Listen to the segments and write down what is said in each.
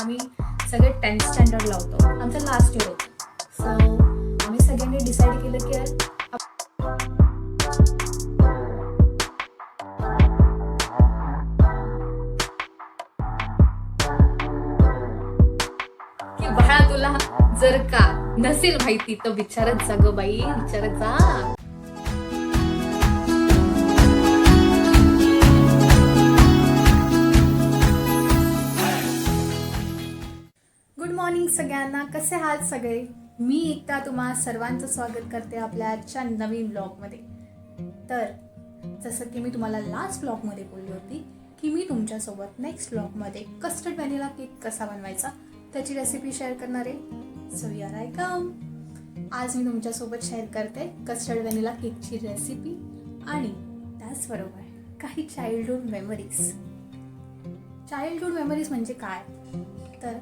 आम्ही सगळे टेन्थ स्टँडर्डला होतो. आमचं लास्ट इयर होतं. सो आम्ही सगळ्यांनी डिसाईड केलं की की बाळा तुला जर का नसेल माहिती तर विचारत जा ग बाई विचारत जा. सगळ्यांना कसे आहात सगळे? मी एकदा तुम्हा सर्वांचं स्वागत करते आपल्या आजच्या नवीन ब्लॉगमध्ये. तर जसं की मी तुम्हाला लास्ट ब्लॉगमध्ये बोलली होती की मी तुमच्यासोबत नेक्स्ट ब्लॉगमध्ये कस्टर्ड व्हॅनिला केक कसा बनवायचा त्याची रेसिपी शेअर करणार आहे. सो यार आय कम आज मी तुमच्यासोबत शेअर करते कस्टर्ड व्हॅनिला केकची रेसिपी आणि त्याचबरोबर काही चाइल्डहूड मेमरीज चाइल्डहूड मेमरीज म्हणजे काय? तर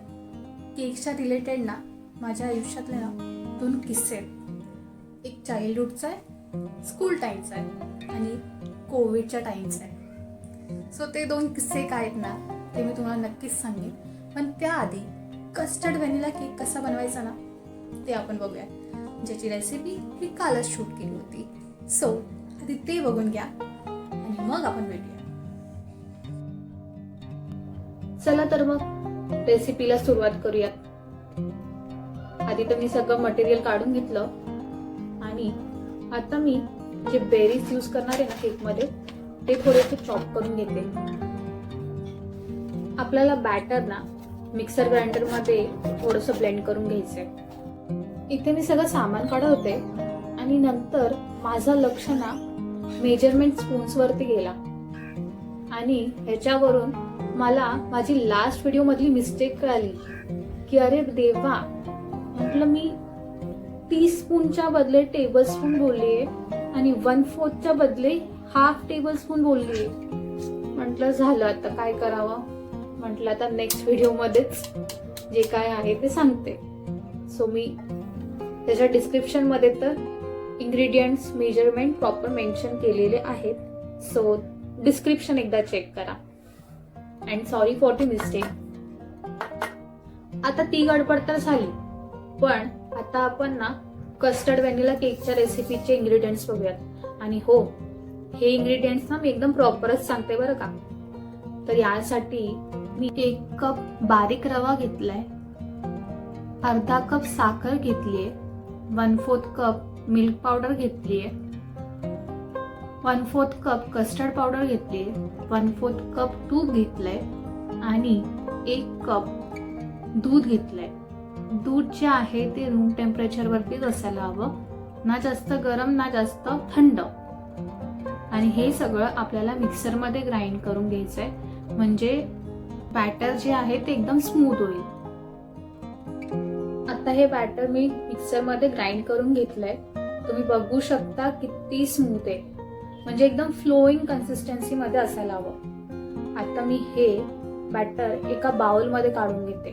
केकच्या रिलेटेड ना माझ्या आयुष्यातले ना दोन किस्से आहेत. एक चाइल्डहूडचा आहे स्कूल टाईमचा आहे आणि कोविडच्या टाईमचा आहे. सो ते दोन किस्से काय आहेत ना ते मी तुम्हाला नक्कीच सांगेन. पण त्याआधी कस्टर्ड व्हॅनिला केक कसा बनवायचा ना ते आपण बघूया ज्याची रेसिपी मी कालच शूट केली होती. सो आधी ते बघून घ्या आणि मग आपण भेटूया. चला तर मग. रेसिपीला सुरुवात करूयात. आधी तर मी सगळं मटेरियल काढून घेतलं. आणि आता मी जे बेरीज यूज करणार आहे ना केकमध्ये ते थोडेसे चॉप करून घेते. आपल्याला बॅटर ना मिक्सर ग्राइंडरमध्ये ब्लेंड करून घ्यायचंय. इथे मी सगळं सामान काढत होते आणि नंतर माझं लक्ष ना मेजरमेंट स्पून्सवरती गेला. आणि ह्याच्यावरून मला माझी लास्ट व्हिडिओ मधली मिस्टेक कळाली. की अरे देवा म्हटलं मी टी स्पूनच्या बदले टेबल स्पून बोललीये आणि वन फोर्थच्या बदले हाफ टेबल स्पून बोलली म्हटलं झालं आता काय करावं? म्हटलं आता नेक्स्ट व्हिडिओमध्येच जे काय आहे ते सांगते. सो मी त्याच्या डिस्क्रिप्शनमध्ये तर इंग्रेडियंट्स मेजरमेंट प्रॉपर मेन्शन केलेले आहेत. सो डिस्क्रिप्शन एकदा चेक करा. And sorry for the mistake आता ती गडबड तर झाली. पण आता आपण ना कस्टर्ड व्हॅनिला केकच्या रेसिपीचे इंग्रेडियंट्स बघूयात. आणि हो हे इंग्रेडियंट्स ना मी एकदम प्रॉपरच सांगते बरं का. तर यासाठी मी एक कप बारीक रवा घेतलाय. अर्धा कप साखर घेतलीये. One fourth cup milk powder घेतलीये. One fourth cup custard powder घेतली वन फोर्थ कप तूप घेतलंय आणि एक कप दूध घेतलंय. दूध जे आहे ते रूम टेम्परेचरवरतीच असायला हवं. ना जास्त गरम ना जास्त थंड. आणि हे सगळं आपल्याला मिक्सरमध्ये ग्राइंड करून घ्यायचं आहे म्हणजे बॅटर जे आहे ते एकदम स्मूथ होईल. आता हे बॅटर मी मिक्सरमध्ये ग्राइंड करून घेतलंय. तुम्ही बघू शकता किती स्मूथ आहे. म्हणजे एकदम फ्लोईंग कन्सिस्टन्सीमध्ये असायला हवं. आता मी हे बॅटर एका बाउलमध्ये काढून घेते.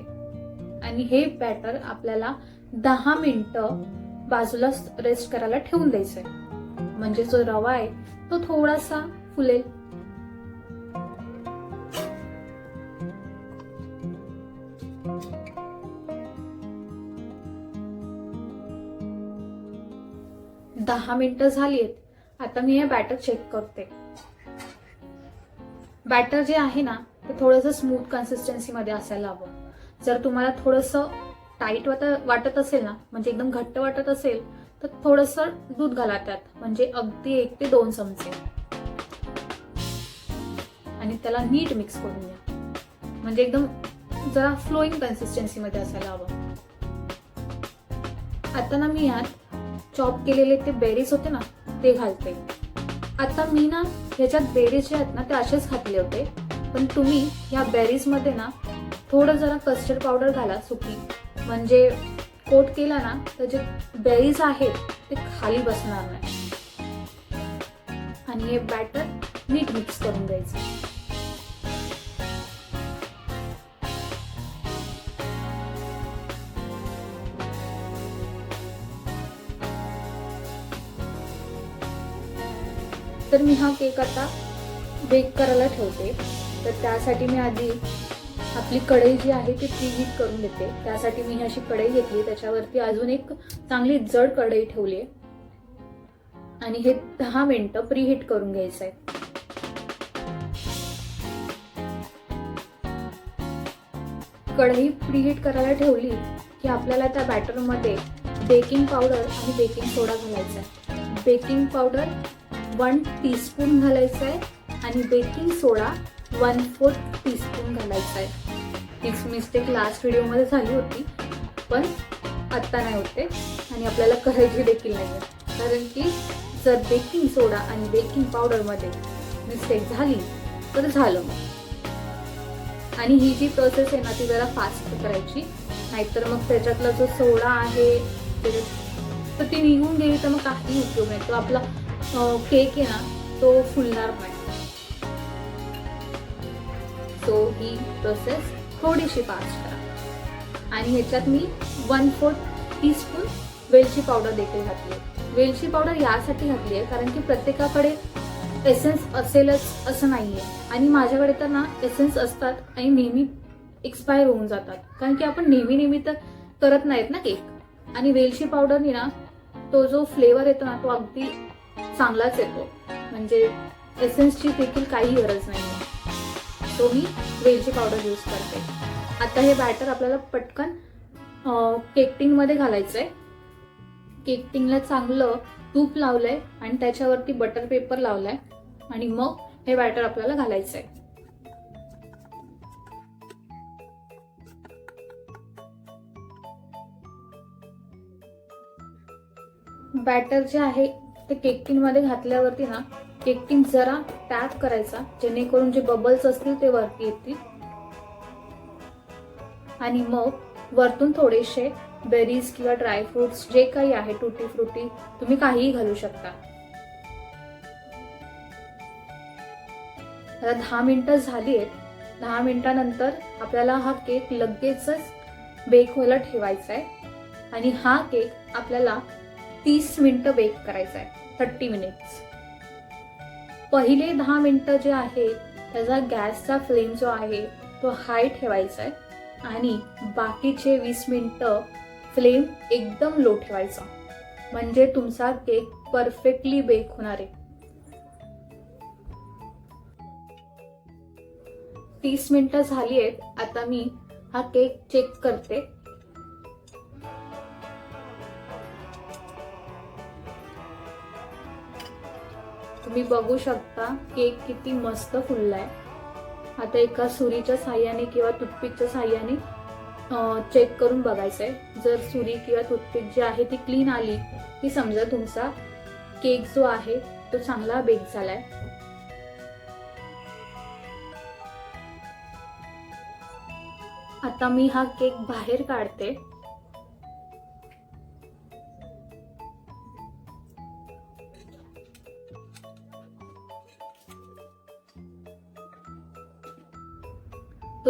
आणि हे बॅटर आपल्याला दहा मिनटं बाजूला रेस्ट करायला ठेवून द्यायचंय. म्हणजे जो रवा आहे तो थोडासा फुलेल. दहा मिनटं झाली आहेत. आता मी हे बॅटर चेक करते. बॅटर जे आहे ना ते थोडंसं स्मूथ कन्सिस्टन्सी मध्ये असायला हवं. जर तुम्हाला थोडंसं टाईट वाटत असेल ना म्हणजे एकदम घट्ट वाटत असेल तर थोडंसं दूध घाला त्यात. म्हणजे अगदी एक ते दोन चमचे. आणि त्याला नीट मिक्स करून घ्या. म्हणजे एकदम जरा फ्लोईंग कन्सिस्टन्सी मध्ये असायला हवं. आता ना मी यात चॉप केलेले ते बेरीज होते ना ते घालते. आता मी ना ह्याच्यात बेरीज जे आहेत ना ते असेच घातले होते. पण तुम्ही ह्या बेरीजमध्ये ना थोडं जरा कस्टर्ड पावडर घाला सुकी. म्हणजे कोट केला ना तर जे बेरीज आहेत ते खाली बसणार नाही. आणि हे बॅटर नीट मिक्स करून द्यायचं तर मी हा केक आता बेक करायला ठेवते. तर त्यासाठी मी आधी आपली कढई जी आहे ती प्री हीट करून घेते. त्यासाठी मी ही अशी कढई घेतली. त्याच्यावरती अजून एक चांगली जड कढई ठेवली आहे. आणि हे दहा मिनटं प्री हीट करून घ्यायचं आहे कढई प्रीहीट करायला ठेवली की आपल्याला त्या बॅटरमध्ये बेकिंग पावडर आणि बेकिंग सोडा घालायचा आहे. बेकिंग पावडर वन टीस्पून घालायचं आहे आणि baking soda one fourth teaspoon घालायचा आहे. हीच मिस्टेक लास्ट व्हिडिओमध्ये झाली होती पण आत्ता नाही होते आणि आपल्याला करायची देखील नाही आहे. कारण की जर बेकिंग सोडा आणि बेकिंग पावडरमध्ये मिस्टेक झाली तर झालं मग. आणि ही जी प्रोसेस आहे ना ती जरा फास्ट करायची. नाहीतर मग त्याच्यातला जो सोडा आहे तर ती निघून गेली तर मग काही उपयोग नाही. तो आपला केक आहे ना तो फुलणार नाही सो ही प्रोसेस थोडीशी फास्ट करा. आणि ह्याच्यात मी वन फोर्थ टीस्पून वेलची पावडर देखील घातली आहे. वेलची पावडर यासाठी घातली आहे कारण की प्रत्येकाकडे एसेन्स असेलच असं नाही आहे आणि माझ्याकडे तर ना एसेन्स असतात आणि नेहमी एक्सपायर होऊन जातात. कारण की आपण नेहमी नेहमी तर करत नाहीत ना केक आणि वेलची पावडरनी ना तो जो फ्लेवर येतो ना तो अगदी चांगलाच येतो. म्हणजे एसेन्सची देखील काही गरज नाही आहे तो मी वेलची पावडर यूज करते. आता हे बॅटर आपल्याला पटकन केक टिनमध्ये घालायचं आहे केक चांगलं तूप लावलं आहे आणि त्याच्यावरती बटर पेपर लावलाय आणि मग हे बॅटर आपल्याला घालायचं आहे बॅटर जे आहे ते केक टिनमध्ये घातल्यावरती ना केक टिन जरा टॅप करायचा जेणेकरून जे बबल्स असतील ते वरती येतील. आणि मग वरतून थोडेसे बेरीज किंवा ड्रायफ्रुट्स जे काही आहे टुटी फ्रुटी तुम्ही काहीही घालू शकता. आता दहा मिनटं झाली आहेत. दहा मिनिटानंतर आपल्याला हा केक लगेचच बेक व्हायला ठेवायचा आहे आणि हा केक आपल्याला तीस मिनिटं बेक करायचा आहे थर्टी मिनिट्स. पहिले दहा मिनिटं जे आहे त्याचा गॅसचा फ्लेम जो आहे तो हाय ठेवायचा आहे आणि बाकीचे वीस मिनटं फ्लेम एकदम लो ठेवायचा. म्हणजे तुमचा केक परफेक्टली बेक होणार आहे. तीस मिनिटं झाली आहेत आता मी हा केक चेक करते. तुम्ही बघू शकता केक किती मस्त फुललाय. आता एका सुरीच्या साह्याने किंवा टूथपिकच्या साह्याने चेक करून बघायचंय. जर सुरी किंवा टूथपिक जी आहे ती क्लीन आली की समजा तुमचा केक जो आहे तो चांगला बेक झालाय. आता मी हा केक बाहेर काढते.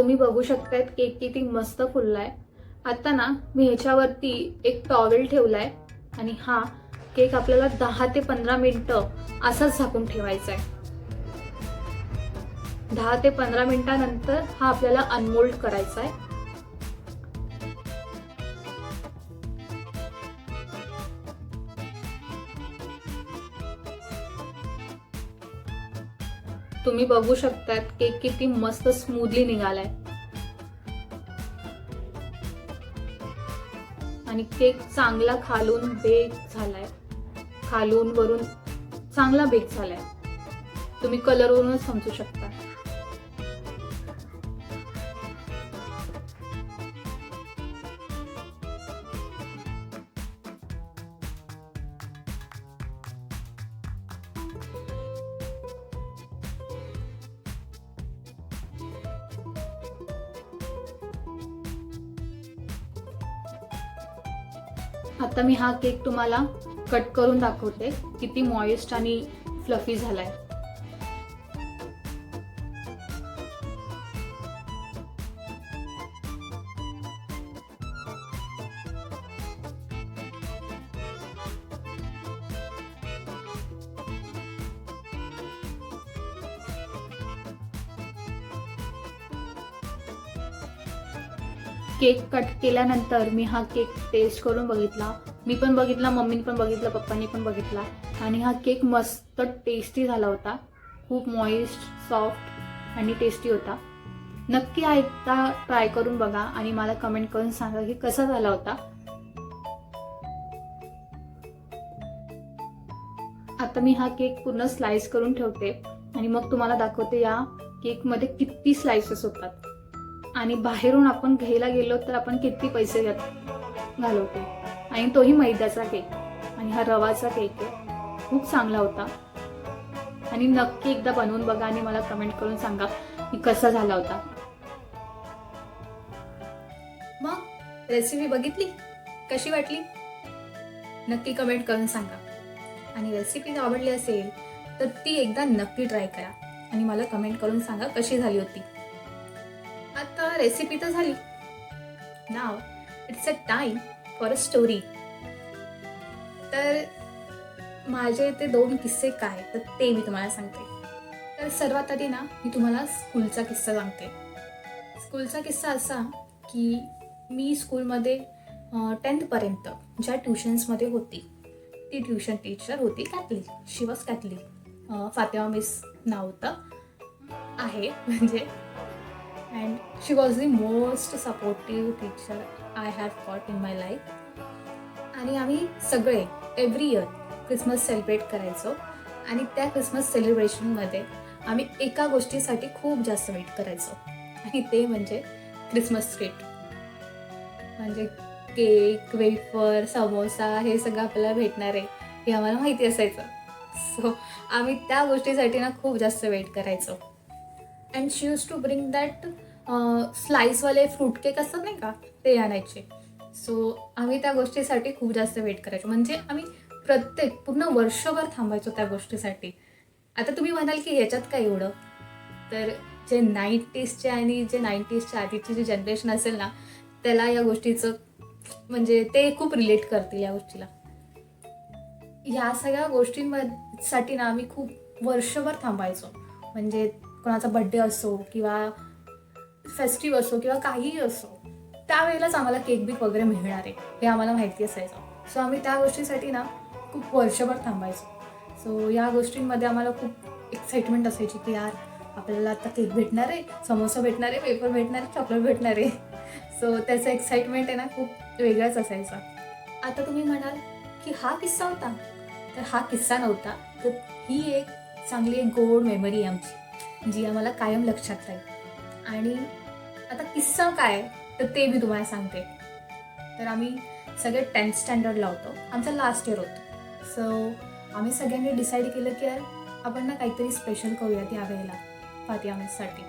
तुम्ही बघू शकतायत केक किती मस्त फुललाय. आता ना मी ह्याच्यावरती एक टॉवेल ठेवलाय आणि हा केक आपल्याला दहा ते पंधरा मिनिटं असाच झाकून ठेवायचा आहे दहा ते पंधरा मिनिटानंतर हा आपल्याला अनमोल्ड करायचा आहे तुम्ही बघू शकतात केक किती मस्त स्मूथली निघालाय. आणि केक चांगला खालून बेक झालाय. खालून वरून चांगला बेक झालाय. तुम्ही कलरवरूनच समजू शकता. हा केक तुम्हाला कट करून दाखवते किती मॉइस्ट आणि फ्लफी झालाय. केक कट केल्यानंतर मी हा केक टेस्ट करून बघितला. मी पण बघितला मम्मीने पण बघितला पप्पानी पण बघितला. आणि हा केक मस्त टेस्टी झाला होता. खूप मॉइस्ट सॉफ्ट आणि टेस्टी होता. नक्की एकदा ट्राय करून बघा आणि मला कमेंट करून सांगा की कसा झाला होता. आता मी हा केक पूर्ण स्लाइस करून ठेवते आणि मग तुम्हाला दाखवते या केकमध्ये किती स्लाइसेस होतात. आणि बाहेरून आपण घ्यायला गेलो तर आपण किती पैसे घालवतो. आणि तोही मैद्याचा केक. आणि हा रवाचा केक आहे. खूप चांगला होता. आणि नक्की एकदा बनवून बघा आणि मला कमेंट करून सांगा की कसा झाला होता. मग रेसिपी बघितली? कशी वाटली? नक्की कमेंट करून सांगा. आणि रेसिपी आवडली असेल तर ती एकदा नक्की ट्राय करा. आणि मला कमेंट करून सांगा कशी झाली होती. आता रेसिपी तर झाली. नाव it's a time for a story तर माझे ते दोन किस्से काय तर ते मी तुम्हाला सांगते. तर सर्वात आधी ना मी तुम्हाला स्कूलचा किस्सा सांगते. स्कूलचा किस्सा असा की मी स्कूलमध्ये टेन्थपर्यंत ज्या ट्युशन्समध्ये होती ती ट्युशन टीचर होती कॅथलिक. शिवस कॅथलिक फातेमा मिस नाव होतं. आहे म्हणजे and she was the most supportive teacher I have got in my life आणि आम्ही सगळे एव्हरी इयर क्रिसमस सेलिब्रेट करायचो. आणि त्या क्रिसमस सेलिब्रेशनमध्ये आम्ही एका गोष्टीसाठी खूप जास्त वेट करायचो. आणि ते म्हणजे क्रिसमस स्ट्रीट म्हणजे केक वेफर समोसा हे सगळं आपल्याला भेटणार आहे हे आम्हाला माहिती असायचं. सो आम्ही त्या गोष्टीसाठी ना खूप जास्त वेट करायचो. And she use to bring that स्लाईसवाले fruit cake असतात नाही का ते आणायचे. सो आम्ही त्या गोष्टीसाठी खूप जास्त वेट करायचो. म्हणजे आम्ही प्रत्येक पूर्ण वर्षभर थांबायचो त्या गोष्टीसाठी. आता तुम्ही म्हणाल की ह्याच्यात काय एवढं? तर जे नाईन्टीजचे आणि जे नाईन्टीजच्या आधीची जी जनरेशन असेल ना त्याला या गोष्टीचं म्हणजे ते खूप रिलेट करतील या गोष्टीला. ह्या सगळ्या गोष्टींसाठी ना आम्ही खूप वर्षभर थांबायचो. म्हणजे कोणाचा बड्डे असो किंवा फेस्टिव्ह असो किंवा काहीही असो त्यावेळेलाच आम्हाला केक बीक वगैरे मिळणार आहे हे आम्हाला माहिती असायचं. सो आम्ही त्या गोष्टीसाठी ना खूप वर्षभर थांबायचो. सो या गोष्टींमध्ये आम्हाला खूप एक्साइटमेंट असायची की यार आपल्याला आता केक भेटणार आहे समोसा भेटणार आहे पेपर भेटणार आहे चॉकलेट भेटणार आहे. सो त्याचं एक्साइटमेंट आहे ना खूप वेगळाच असायचा. आता तुम्ही म्हणाल की हा किस्सा होता. तर हा किस्सा नव्हता. तर ही एक चांगली एक गोड मेमरी आहे आमची. जी आम्हाला कायम लक्षात राहील. आणि आता किस्सा काय तर ते मी तुम्हाला सांगते. तर आम्ही सगळे टेन्थ स्टँडर्डला होतो. आमचा लास्ट इयर होतो. सो आम्ही सगळ्यांनी डिसाईड केलं की यार आपण ना काहीतरी स्पेशल करूयात या वेळेला फातियामेससाठी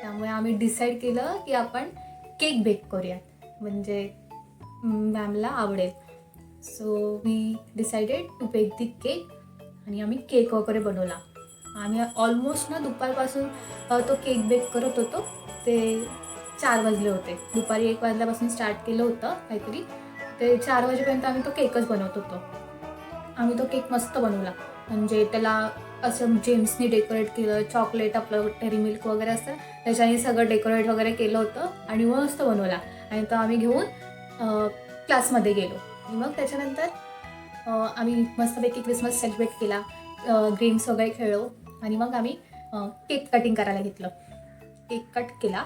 त्यामुळे आम्ही डिसाईड केलं की आपण केक बेक करूयात. म्हणजे मॅमला आवडेल. So we decided to bake the cake आणि आम्ही केक वगैरे बनवला. आम्ही ऑलमोस्ट ना दुपारपासून तो केक बेक करत होतो. ते चार वाजले होते. दुपारी एक वाजल्यापासून स्टार्ट केलं होतं काहीतरी. ते चार वाजेपर्यंत आम्ही तो केकच बनवत होतो. आम्ही तो केक मस्त बनवला. म्हणजे त्याला असं जेम्सनी डेकोरेट केलं चॉकलेट आपलं टेरी मिल्क वगैरे असतं त्याच्याने सगळं डेकोरेट वगैरे केलं होतं आणि मस्त बनवला. आणि तो आम्ही घेऊन क्लासमध्ये गेलो. आणि मग त्याच्यानंतर आम्ही मस्तपैकी क्रिसमस सेलिब्रेट केला. गेम्स वगैरे खेळलो. आणि मग आम्ही केक कटिंग करायला घेतलं. केक कट केला.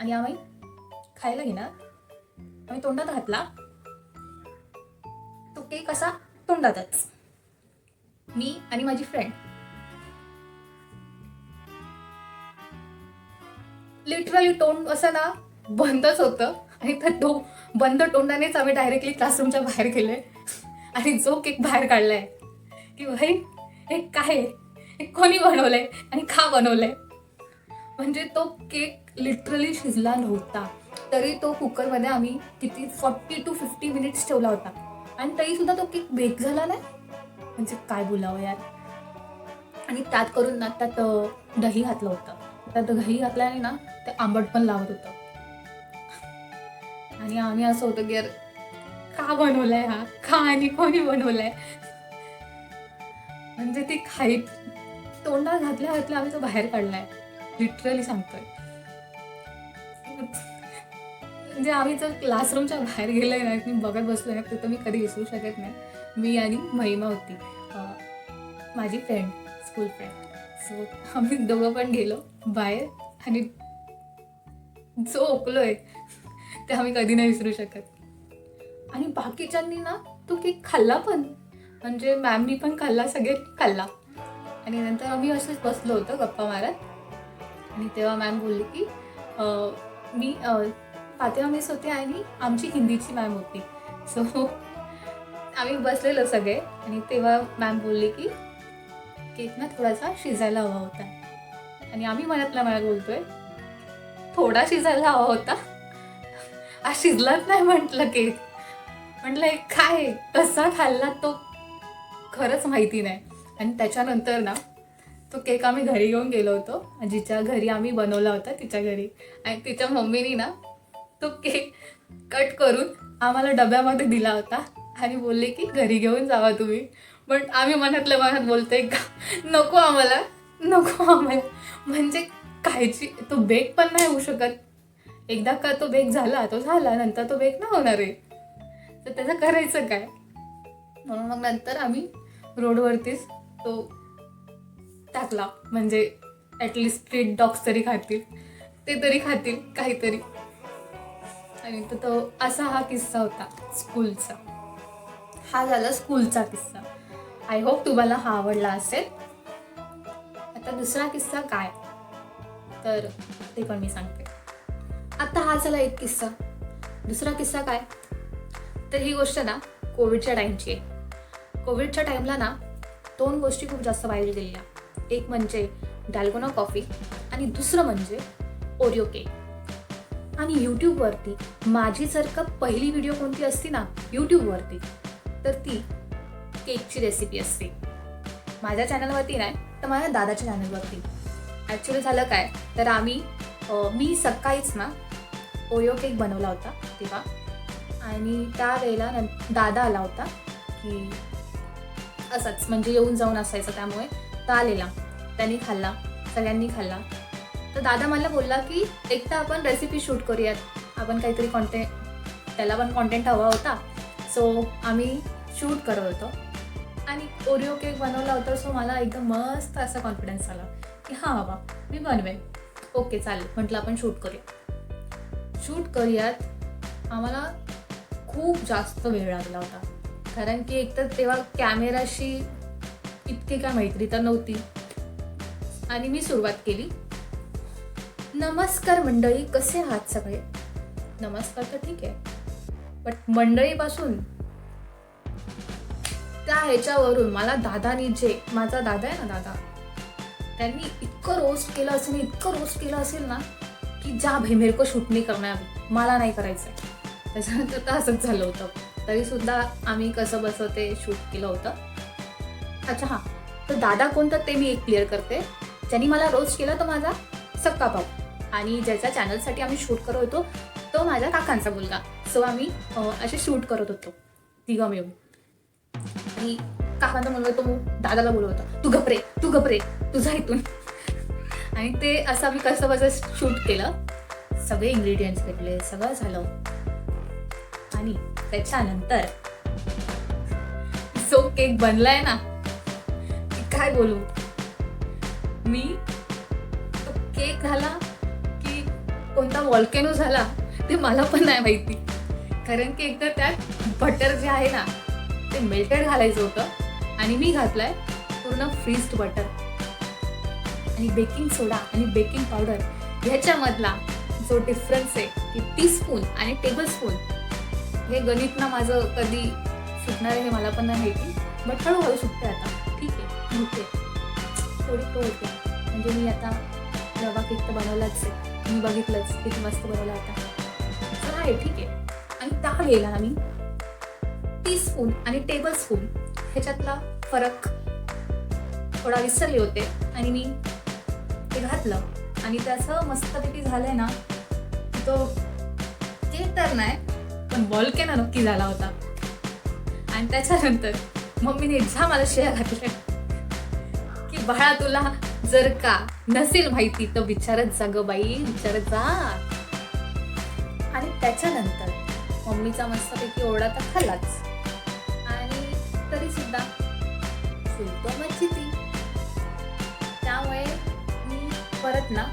आणि आम्ही खायला घेणार. आम्ही तोंडात घातला. तो केक असा तोंडातच. मी आणि माझी फ्रेंड लिटरली तोंड असं ना बंदच होतं. आणि तर तो बंद तोंडानेच आम्ही डायरेक्टली क्लासरूमच्या बाहेर गेले आणि जो केक बाहेर काढलाय की भाई हे काय? हे कोणी बनवलंय आणि का बनवलंय? म्हणजे तो केक लिटरली शिजला नव्हता. तरी तो कुकरमध्ये आम्ही किती? फॉर्टी टू फिफ्टी मिनिट्स ठेवला होता. आणि तरी सुद्धा तो केक बेक झाला नाही? म्हणजे काय बोलावं यार? आणि त्यात करून ना त्यात दही घातलं होतं. त्यात दही घातल्याने ना ते आंबट पण लावत होतं. आणि आम्ही असं होतं की यार का बनवलंय हा? का आणि कोणी बनवलंय? म्हणजे ती खाई तोंडात घातल्या घातल्या आम्ही तो बाहेर काढलाय. लिटरली सांगतोय. म्हणजे आम्ही जर क्लासरूमच्या बाहेर गेलोय ना मी बघत बसलो ना तर मी कधी विसरू शकत नाही. मी आणि महिमा होती. माझी फ्रेंड स्कूल फ्रेंड सो आम्ही दोघं पण गेलो बाहेर आणि जो ओकलोय ते आम्ही कधी नाही विसरू शकत. आणि बाकीच्यांनी ना तो केक खाल्ला पण. म्हणजे मॅमनी पण खाल्ला सगळे खाल्ला. आणि नंतर आम्ही असंच बसलो होतो गप्पा मारत. आणि तेव्हा मॅम बोलली की मी फातिमा मिस होते आणि आमची हिंदीची मॅम होती. सो आम्ही बसलेलो सगळे. आणि तेव्हा मॅम बोलली की केक ना थोडासा शिजायला हवा होता. आणि आम्ही मनातल्या मनात बोलतोय थोडा शिजायला हवा होता. हा शिजलाच नाही म्हटलं केक. म्हटलं काय कसा खाल्ला तो खरंच माहिती नाही. आणि त्याच्यानंतर ना तो केक आम्ही घरी घेऊन गेलो होतो. जिच्या घरी आम्ही बनवला होता तिच्या घरी. आणि तिच्या मम्मीनी ना तो केक कट करून आम्हाला डब्यामध्ये दिला होता. आणि बोलले की घरी घेऊन जावा तुम्ही. पण आम्ही मनातल्या मनात बोलतोय का नको आम्हाला नको आम्हाला. म्हणजे खायची तो बेक पण नाही होऊ शकत. एकदा का तो बेक झाला तो झाला नंतर तो बेक नाही होणार आहे. तर त्याचं करायचं काय? म्हणून मग नंतर आम्ही रोडवरतीच तो टाकला. म्हणजे ॲटलिस्ट स्ट्रीट डॉग्स तरी खातील. ते तरी खातील काहीतरी. आणि तर तो असा हा किस्सा होता स्कूलचा. हा झाला स्कूलचा किस्सा. आय होप तुम्हाला हा आवडला असेल. आता दुसरा किस्सा काय? तर ते पण मी सांगते. आता हा झाला एक किस्सा. दुसरा किस्सा काय? तर ही गोष्ट ना कोविडच्या टाईमची आहे. कोविडच्या टाईमला ना दोन गोष्टी खूप जास्त व्हायरल गेलेल्या. एक म्हणजे डाल्गोना कॉफी आणि दुसरं म्हणजे ओरिओ केक आणि यूट्यूबवरती माझी जर का पहिली व्हिडिओ कोणती असती ना यूट्यूबवरती तर ती केकची रेसिपी असते. माझ्या चॅनलवरती नाही तर माझ्या दादाच्या चॅनलवरती ॲक्च्युली झालं काय तर आम्ही मी सकाळीच ना ओयो केक बनवला होता तेव्हा. आणि त्यावेळेला दादा आला होता की असंच म्हणजे येऊन जाऊन असायचं त्यामुळे. तर आलेला त्यांनी खाल्ला सगळ्यांनी खाल्ला. तर दादा मला बोलला की एक तर आपण रेसिपी शूट करूयात. आपण काहीतरी कॉन्टेंट त्याला पण कॉन्टेंट हवा होता. सो आम्ही शूट करत होतो आणि ओरिओ केक बनवला होता सो मला एकदम मस्त असा कॉन्फिडन्स आला की हां बाबा मी बनवेन. ओके चालेल. म्हटलं आपण शूट करूया. शूट करूयात आम्हाला खूप जास्त वेळ लागला होता. कारण की एकतर तेव्हा कॅमेराशी इतकी काय मैत्री तर नव्हती. आणि मी सुरुवात केली. नमस्कार मंडळी कसे आहात सगळे? नमस्कार तर ठीक आहे. बट मंडळीपासून त्या ह्याच्यावरून मला दादानी जे माझा दादा आहे ना दादा त्यांनी इतकं रोस्ट केलं असेल इतकं रोस्ट केलं असेल ना की जा भाई मेरे को शूट नाही करणार मला नाही करायचं त्याच्यानंतर तर असंच झालं होतं. तरी सुद्धा आम्ही कसं बसं ते शूट केलं होतं. अच्छा हां. तर दादा कोणता ते मी एक क्लिअर करते. ज्यांनी मला रोस्ट केला तो माझा सक्का भाऊ. आणि ज्याच्या चॅनलसाठी आम्ही शूट करत होतो तो माझ्या काकांचा मुलगा. सो आम्ही असे शूट करत होतो. तिघं मिळून. आणि काकांचा मुलगा तो दादाला बोलत होता. तू घबरे तू घबरे तुझा इथून. आणि ते असं आम्ही कसं बसं शूट केलं. सगळे इंग्रेडियंट्स घेतले सगळं झालं. आणि त्याच्यानंतर जो केक बनलाय ना काय बोलू? मी तो केक झाला की कोणता वॉल्केनो झाला ते मला पण नाही माहिती. कारण की एकदा त्यात बटर जे आहे ना ते मेल्टेड घालायचं होतं आणि मी घातलंय पूर्ण फ्रीज्ड बटर आणि बेकिंग सोडा आणि बेकिंग पावडर ह्याच्यामधला जो डिफरन्स आहे की टीस्पून आणि टेबल स्पून हे गणित ना माझं कधी सुटणार आहे हे मला पण नाही माहिती. बट हळूहळू सुटते आता. ठीक आहे. होते थोडी होते म्हणजे मी आता रवा केक तर बनवलाच आहे. मी बघितलंच. किती मस्त बनवला आता. तर आहे ठीक आहे. आणि त्या वेळेला आम्ही मी. टीस्पून आणि टेबल स्पून ह्याच्यातला फरक थोडा विसरले होते. आणि मी ते घातलं. आणि ते असं झालं आहे ना तो केक तर नाही. पण बॉलकेना नक्की झाला होता. आणि त्याच्यानंतर मम्मीने ज्या मला शेअर घातल्या. की बाळा तुला जर का नसेल माहिती तर विचारत जा ग बाई विचारत जा. आणि त्याच्यानंतर मम्मीचा मस्तपैकी ओरडा तर खाल्लाच. आणि तरीसुद्धा फुलतो मच्छी ती त्यामुळे मी परत ना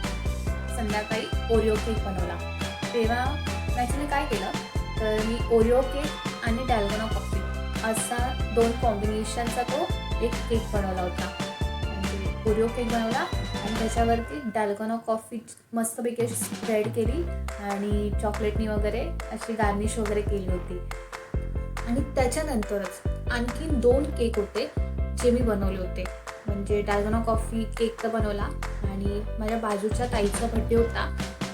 संध्याकाळी ओरिओ केक बनवला. तेव्हा ॲक्च्युली काय केलं? तर मी ओरिओ केक आणि डॅल्गोना कॉफी असा दोन कॉम्बिनेशनचा तो एक केक बनवला होता. म्हणजे ओरिओ केक बनवला आणि त्याच्यावरती डॅल्गोना कॉफी मस्तपैकी अशी स्प्रेड केली आणि चॉकलेटनी वगैरे अशी गार्निश वगैरे केली होती. आणि त्याच्यानंतरच आणखीन दोन केक होते जे मी बनवले होते. म्हणजे डाल्गोना कॉफी केक तर बनवला आणि माझ्या बाजूच्या ताईचा बड्डे होता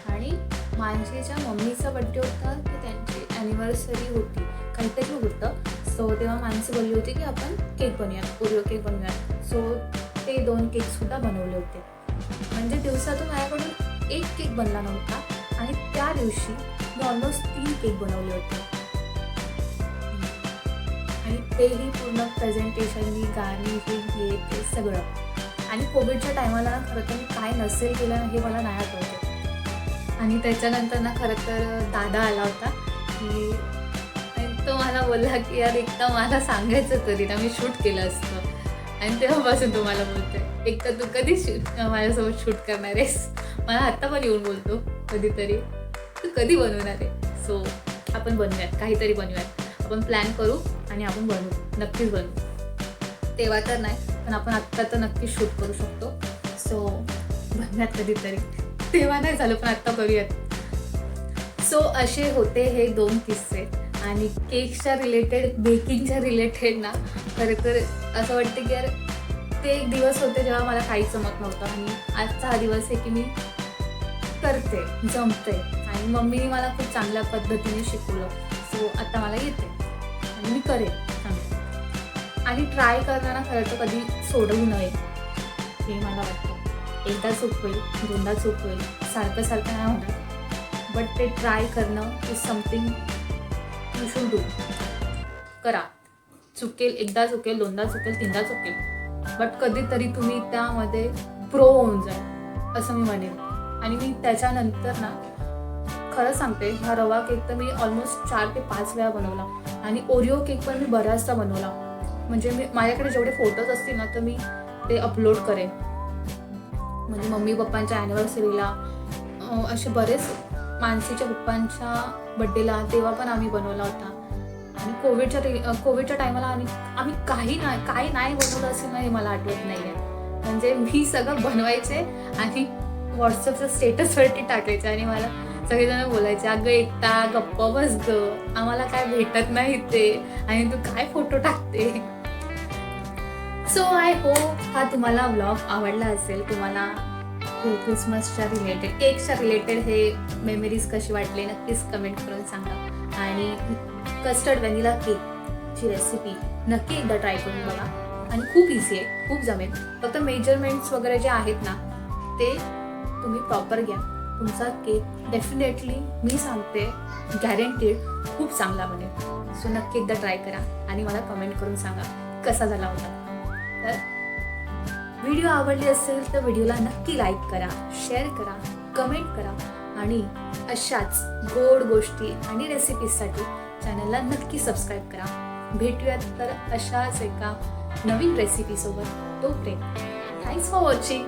आणि माझीच्या मम्मीचा बड्डे होता ॲनिव्हर्सरी होती. काहीतरी होतं. सो तेव्हा माणसं बोलली होती की आपण केक बनवूयात ओरिओ केक बनवूयात. सो ते दोन केकसुद्धा बनवले होते. म्हणजे दिवसातून माझ्याकडून एक केक बनला नव्हता आणि त्या दिवशी मी ऑलमोस्ट तीन केक बनवले होते. आणि तेही पूर्ण प्रेझेंटेशननी गाणी हे ते सगळं. आणि कोविडच्या टायमाला खरं तर मी काय नसेल केलं हे मला नाही आठवते. आणि त्याच्यानंतर ना खरं तर दादा आला होता. की आणि तो मला बोलला की यार एकदा मला सांगायचं तरी ना मी शूट केलं असतं. आणि तेव्हापासून तो मला बोलतोय एक तर तू कधी शूट माझ्यासोबत शूट करणार आहेस? मला आत्ता पण येऊन बोलतो कधीतरी. तू कधी बनवणार आहे? सो आपण बनवूयात काहीतरी बनवूयात. आपण प्लॅन करू आणि आपण बनवू नक्कीच बनवू. तेव्हा तर नाही पण आपण आत्ता तर नक्कीच शूट करू शकतो. सो बनवूयात कधीतरी. तेव्हा नाही झालं पण आत्ता करूयात. सो असे होते हे दोन किस्से. आणि केकच्या रिलेटेड बेकिंगच्या रिलेटेड ना खरं तर असं वाटतं की यार ते एक दिवस होते जेव्हा मला काहीच जमत नव्हतं. आणि आजचा हा दिवस आहे की मी करते जमते. आणि मम्मीने मला खूप चांगल्या पद्धतीने शिकवलं. सो आता मला येते. आणि मी करेन. चांगलं. आणि ट्राय करताना खरं तर कधी सोडवू नये. हे मला वाटतं. एकदा चूक होईल दोनदा चूक होईल. सारखं सारखं नाही होणार. बट ते ट्राय करणं is something you should do करा. चुकेल एकदा चुकेल दोनदा चुकेल तीनदा चुकेल. बट कधीतरी तुम्ही त्यामध्ये प्रो होऊन जा असं मी म्हणेन. आणि मी त्याच्यानंतर ना खरं सांगते हा रवा केक तर मी ऑलमोस्ट चार ते पाच वेळा बनवला. आणि ओरिओ केक पण मी बऱ्याचदा बनवला. म्हणजे मी माझ्याकडे जेवढे फोटोज असतील ना तर मी ते अपलोड करेन. म्हणजे मम्मी पप्पांच्या ॲनिव्हर्सरीला असे बरेच मानसीच्या पप्पांच्या बड्डेला तेव्हा पण आम्ही बनवला होता. आणि कोविडच्या रे कोविडच्या टायमाला आम्ही आम्ही काही नाही काही नाही बनवलं असेल नाही मला आठवत नाही आहे म्हणजे मी सगळं बनवायचे आणि व्हॉट्सअपच्या स्टेटसवरती टाकायचे आणि मला सगळेजण बोलायचे अगं एकटा गप्पा बस ग. आम्हाला काय भेटत नाही ते. आणि तू काय फोटो टाकते? सो आय होप हा तुम्हाला ब्लॉग आवडला असेल तुम्हाला क्रिसमसच्या रिलेटेड केकच्या रिलेटेड हे मेमरीज कशी वाटले नक्कीच कमेंट करून सांगा. आणि कस्टर्ड व्हॅनिला केकची रेसिपी नक्की एकदा ट्राय करून बघा. आणि खूप इझी आहे खूप जमेल. फक्त मेजरमेंट्स वगैरे जे आहेत ना ते तुम्ही प्रॉपर घ्या. तुमचा केक डेफिनेटली मी सांगते गॅरंटीड खूप चांगला बनेल. सो नक्की एकदा ट्राय करा आणि मला कमेंट करून सांगा कसा झाला होता. तर व्हिडिओ आवडली असेल तर व्हिडिओला नक्की लाईक करा शेअर करा कमेंट करा आणि अशाच गोड गोष्टी आणि रेसिपीजसाठी चॅनलला नक्की सबस्क्राईब करा. भेटूयात तर अशाच एका नवीन रेसिपीसोबत तोपर्यंत थँक्स फॉर वॉचिंग